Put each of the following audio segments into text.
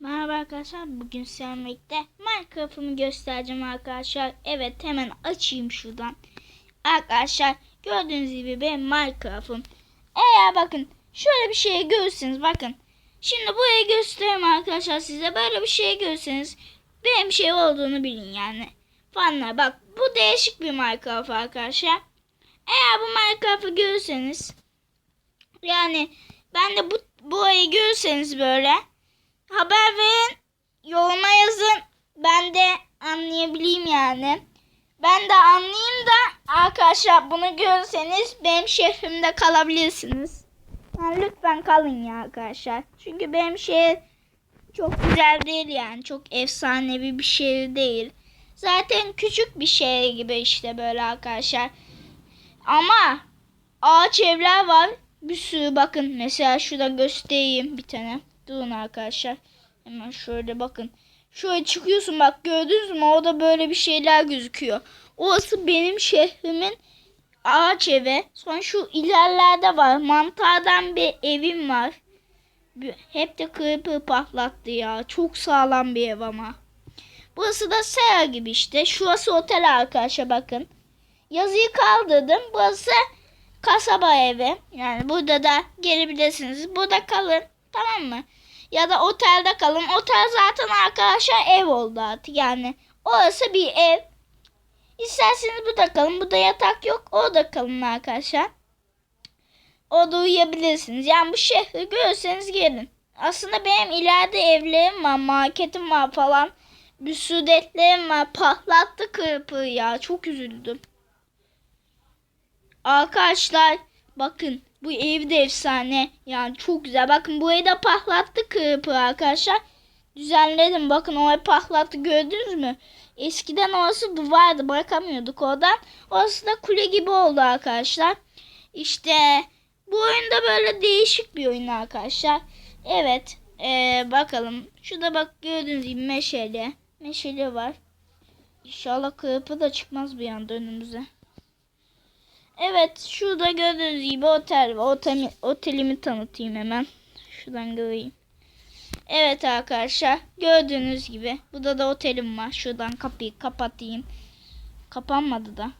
Merhaba arkadaşlar. Bugün birlikte Minecraft'ımı göstereceğim arkadaşlar. Evet hemen açayım şuradan. Arkadaşlar gördüğünüz gibi benim Minecraft'ım. Eğer bakın şöyle bir şey görürseniz bakın. Şimdi burayı göstereyim arkadaşlar size. Böyle bir şey görürseniz benim şey olduğunu bilin yani. Fanlar bak bu değişik bir Minecraft arkadaşlar. Eğer bu Minecraft'ı görürseniz yani ben de bu burayı görürseniz böyle haber verin. Yoruma yazın. Ben de anlayabileyim yani. Ben de anlayayım da arkadaşlar bunu görürseniz benim şehrimde kalabilirsiniz. Yani lütfen kalın ya arkadaşlar. Çünkü benim şehir çok güzel değil yani. Çok efsanevi bir şehir değil. Zaten küçük bir şehir gibi işte böyle arkadaşlar. Ama ağaç evler var. Bir sürü bakın. Mesela şurada göstereyim bir tane. Durun arkadaşlar. Hemen şöyle bakın. Şöyle çıkıyorsun bak gördünüz mü? Orada böyle bir şeyler gözüküyor. Orası benim şehrimin ağaç evi. Sonra şu ilerlerde var. Mantardan bir evim var. Hep de kırpır patlattı ya. Çok sağlam bir ev ama. Burası da sera gibi işte. Şurası otel arkadaşlar bakın. Yazıyı kaldırdım. Burası kasaba evi. Yani burada da gelebilirsiniz. Burada kalın. Tamam mı? Ya da otelde kalın. Otel zaten arkadaşlar ev oldu artık. Yani orası bir ev. İsterseniz burada kalın. Burada yatak yok. Orada kalın arkadaşlar. Orada uyuyabilirsiniz. Yani bu şehri görürseniz gelin. Aslında benim ileride evlerim var. Marketim var falan. Bir sürü detlerim var. Patlattı kırpır ya. Çok üzüldüm. Arkadaşlar bakın bu ev de efsane. Yani çok güzel. Bakın burayı da patlattı kırpır arkadaşlar. Düzenledim. Bakın orayı patlattı gördünüz mü? Eskiden orası duvardı. Bırakamıyorduk oradan. Orası da kule gibi oldu arkadaşlar. İşte bu oyunda böyle değişik bir oyun arkadaşlar. Evet. ee, bakalım. Şurada bak gördüğünüz gibi meşale. Meşale var. İnşallah kırpı da çıkmaz bir anda önümüze. Evet şurada gördüğünüz gibi otel var. Otemi, otelimi tanıtayım hemen. Şuradan göreyim. Evet arkadaşlar gördüğünüz gibi burada da otelim var. Şuradan kapıyı kapatayım. Kapanmadı da.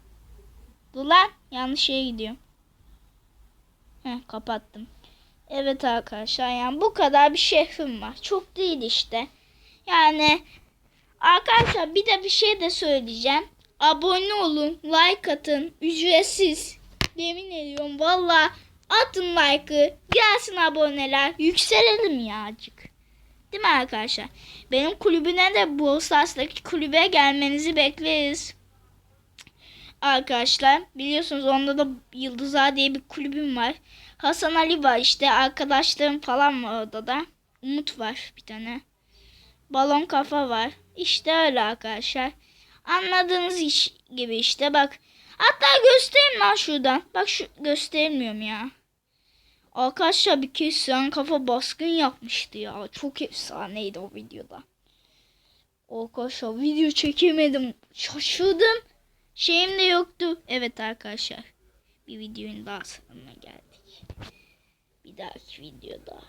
Dur lan yanlış yere gidiyorum. Heh, kapattım. Evet arkadaşlar yani bu kadar bir şehrim var. Çok değil işte. Yani arkadaşlar bir de bir şey de söyleyeceğim. Abone olun, like atın, ücretsiz. Yemin ediyorum valla atın like'ı, gelsin aboneler, yükselelim ya azıcık. Değil mi arkadaşlar? Benim kulübüne de Brawl Stars'taki kulübe gelmenizi bekleriz. Arkadaşlar biliyorsunuz onda da Yıldızlar diye bir kulübüm var. Hasan Ali var işte arkadaşlarım falan var orada da. Umut var bir tane. Balon kafa var. İşte öyle arkadaşlar. Anladığınız iş gibi işte bak. Hatta göstereyim lan şuradan. Bak şu göstermiyorum ya. Arkadaşlar bir kez kafa baskın yapmıştı ya. Çok efsaneydi o videoda. Arkadaşlar video çekemedim. Şaşırdım. Şeyim de yoktu. Evet arkadaşlar. Bir videonun daha sonuna geldik. Bir dahaki videoda